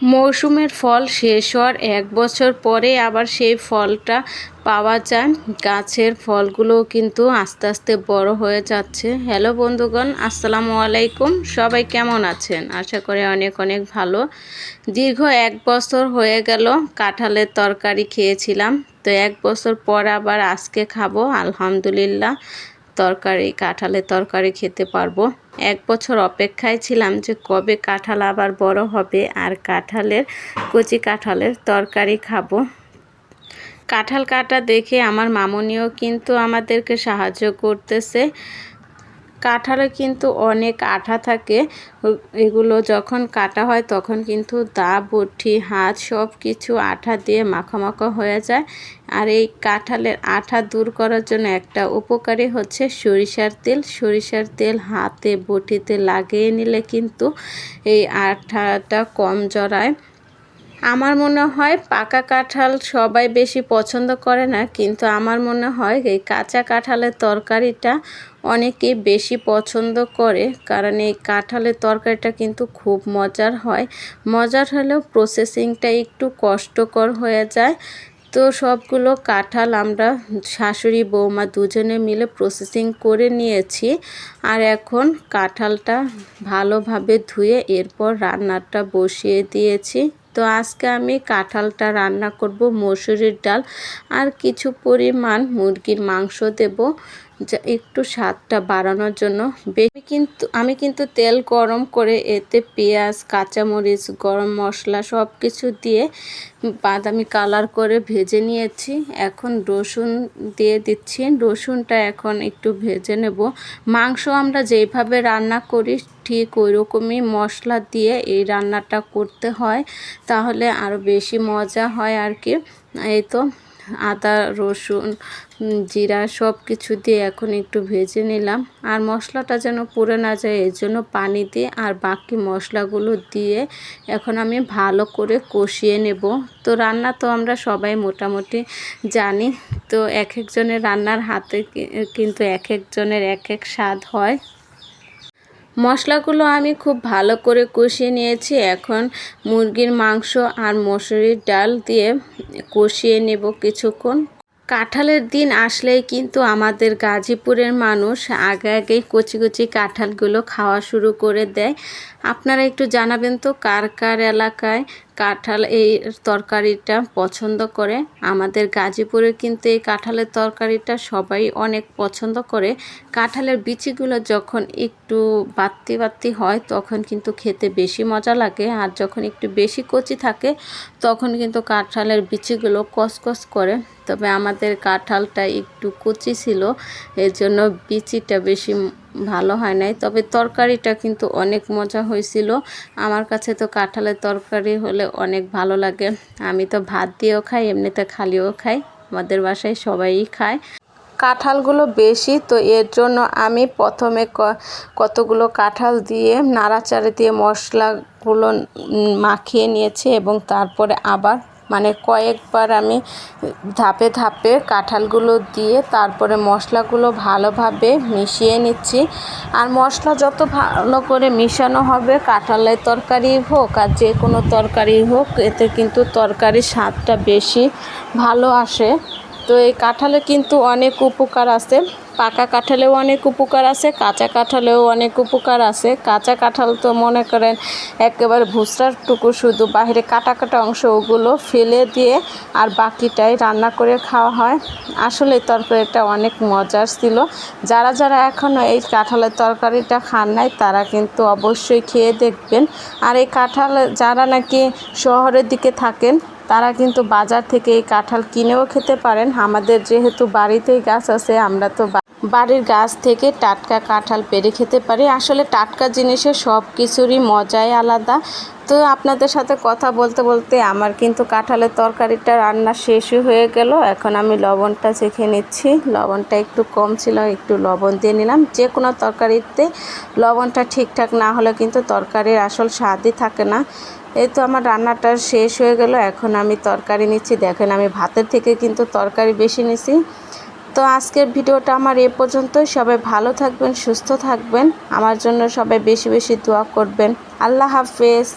মৌসুমের ফল শেষ হওয়ার এক বছর পরে আবার সেই ফলটা পাওয়া যায়। গাছের ফলগুলোও কিন্তু আস্তে আস্তে বড় হয়ে যাচ্ছে। হ্যালো বন্ধুগণ, আসসালামু আলাইকুম। সবাই কেমন আছেন? আশা করি অনেক অনেক ভালো। দীর্ঘ এক বছর হয়ে গেল কাঁঠালের তরকারি খেয়েছিলাম। তো এক বছর পর আবার আজকে খাব, আলহামদুলিল্লাহ। তরকারি, কাঁঠালের তরকারি খেতে পারব। এক বছর অপেক্ষায় ছিলাম যে কবে কাঁঠাল আবার বড় হবে আর কাঁঠালের, কচি কাঁঠালের তরকারি খাব। কাঁঠাল কাটা দেখে আমার মামনিও কিন্তু আমাদেরকে সাহায্য করতেছে। কাঁঠালে কিন্তু অনেক আঠা থাকে। এগুলো যখন কাটা হয় তখন কিন্তু দা, বটি হাত সব কিছু আঠা দিয়ে মাখা হয়ে যায়। আর এই কাঁঠালের আঠা দূর করার জন্য একটা উপকারী হচ্ছে সরিষার তেল। সরিষার তেল হাতে, বটিতে লাগিয়ে নিলে কিন্তু এই আঠাটা কম জড়ায়। আমার মনে হয় পাকা কাঁঠাল সবাই বেশি পছন্দ করে না, কিন্তু আমার মনে হয় এই কাঁচা কাঁঠালের তরকারিটা অনেকেই বেশি পছন্দ করে, কারণ এই কাঁঠালের তরকারিটা কিন্তু খুব মজার হয়। মজার হলেও প্রসেসিংটা একটু কষ্টকর হয়ে যায়। তো সবগুলো কাঁঠাল আমরা শাশুড়ি, বৌমা দুজনে মিলে প্রসেসিং করে নিয়েছি। আর এখন কাঁঠালটা ভালোভাবে ধুয়ে এরপর রান্নাটা বসিয়ে দিয়েছি। তো আজকে আমি কাঁঠালটা রান্না করব মসুরির ডাল আর কিছু পরিমাণ মুরগির মাংস দেব। যা একটু স্বাদটা বাড়ানোর জন্য। বেশি কিন্তু আমি কিন্তু তেল গরম করে এতে পেঁয়াজ, কাঁচামরিচ, গরম মশলা সব কিছু দিয়ে বাদামি কালার করে ভেজে নিয়েছি। এখন রসুন দিয়ে দিচ্ছি। রসুনটা এখন একটু ভেজে নেব। মাংস আমরা যেইভাবে রান্না করি, ঠিক ওই রকমই মশলা দিয়ে এই রান্নাটা করতে হয়। তাহলে আরও বেশি মজা হয় আর কি। এই তো আদা, রসুন জিরা সব কিছু দিয়ে এখন একটু ভেজে নিলাম। আর মশলাটা যেন পুড়ে না যায়, এর জন্য পানি দিয়ে আর বাকি মশলাগুলো দিয়ে এখন আমি ভালো করে কষিয়ে নেব। তো রান্না তো আমরা সবাই মোটামুটি জানি, তো এক একজনের রান্নার হাতে কিন্তু এক একজনের এক এক স্বাদ হয়। মশলাগুলো আমি খুব ভালো করে কষিয়ে নিয়েছি। এখন মুরগির মাংস আর মসুরির ডাল দিয়ে কষিয়ে নেব কিছুক্ষণ। কাঁঠালের দিন আসলেই কিন্তু আমাদের গাজীপুরের মানুষ আগে আগেই কচি কচি কাঁঠালগুলো খাওয়া শুরু করে দেয়। আপনারা একটু জানাবেন তো, কার কার এলাকায় কাঁঠাল এই তরকারিটা পছন্দ করে? আমাদের গাজীপুরে কিন্তু এই কাঁঠালের তরকারিটা সবাই অনেক পছন্দ করে। কাঁঠালের বিচিগুলো যখন একটু বাত্তি বাত্তি হয়, তখন কিন্তু খেতে বেশি মজা লাগে। আর যখন একটু বেশি কচি থাকে, তখন কিন্তু কাঁঠালের বিচিগুলো কসকস করে। তবে আমাদের কাঁঠালটা একটু কচি ছিল এর জন্য বিচিটা বেশি ভালো হয় নাই। তবে তরকারিটা কিন্তু অনেক মজা হয়েছিল। আমার কাছে তো কাঁঠালের তরকারি হলে অনেক ভালো লাগে। আমি তো ভাত দিয়েও খাই, এমনিতে খালিও খাই। আমাদের বাসায় সবাই খায়। কাঁঠালগুলো বেশি, তো এর জন্য আমি প্রথমে কতগুলো কাঁঠাল দিয়ে নাড়াচাড়ে দিয়ে মশলাগুলো মাখিয়ে নিয়েছি এবং তারপরে আবার মানে কয়েকবার আমি ধাপে ধাপে কাঁঠালগুলো দিয়ে তারপরে মশলাগুলো ভালোভাবে মিশিয়ে নিচ্ছি। আর মশলা যত ভালো করে মিশানো হবে, কাঁঠালের তরকারি হোক আর যে কোনো তরকারি হোক, এতে কিন্তু তরকারির স্বাদটা বেশি ভালো আসে। তো এই কাঁঠালে কিন্তু অনেক উপকার আছে। পাকা কাঁঠালেও অনেক উপকার আছে, কাঁচা কাঁঠালেও অনেক উপকার আছে। কাঁচা কাঁঠাল তো মনে করেন একেবারে ভুসরার টুকু শুধু। বাহিরে কাটা কাটা অংশ ওগুলো ফেলে দিয়ে আর বাকিটাই রান্না করে খাওয়া হয়। আসলে তরকারিটা অনেক মজার ছিল। যারা যারা এখনও এই কাঁঠালের তরকারিটা খান নাই, তারা কিন্তু অবশ্যই খেয়ে দেখবেন। আর এই কাঁঠাল যারা নাকি শহরের দিকে থাকেন, তারা কিন্তু বাজার থেকে এই কাঁঠাল কিনেও খেতে পারেন। আমাদের যেহেতু বাড়িতেই গাছ আছে, আমরা তো বাড়ির গাছ থেকে টাটকা কাঁঠাল পেরে খেতে পারি। আসলে টাটকা জিনিসের সব কিছুরই মজাই আলাদা। তো আপনাদের সাথে কথা বলতে বলতে আমার কিন্তু কাঁঠালের তরকারিটা রান্না শেষই হয়ে গেল। এখন আমি লবণটা চেখে নিচ্ছি। লবণটা একটু কম ছিল, একটু লবণ দিয়ে নিলাম। যে কোনো তরকারিতে লবণটা ঠিকঠাক না হলে কিন্তু তরকারির আসল স্বাদই থাকে না। এই তো আমার রান্নাটা শেষ হয়ে গেল। এখন আমি তরকারি নিচ্ছি। দেখেন আমি ভাতের থেকে কিন্তু তরকারি বেশি নিছি। তো আজকের ভিডিওটা আমার এ পর্যন্তই। সবাই ভালো থাকবেন, সুস্থ থাকবেন। আমার জন্য সবাই বেশি বেশি দোয়া করবেন। আল্লাহ হাফেজ।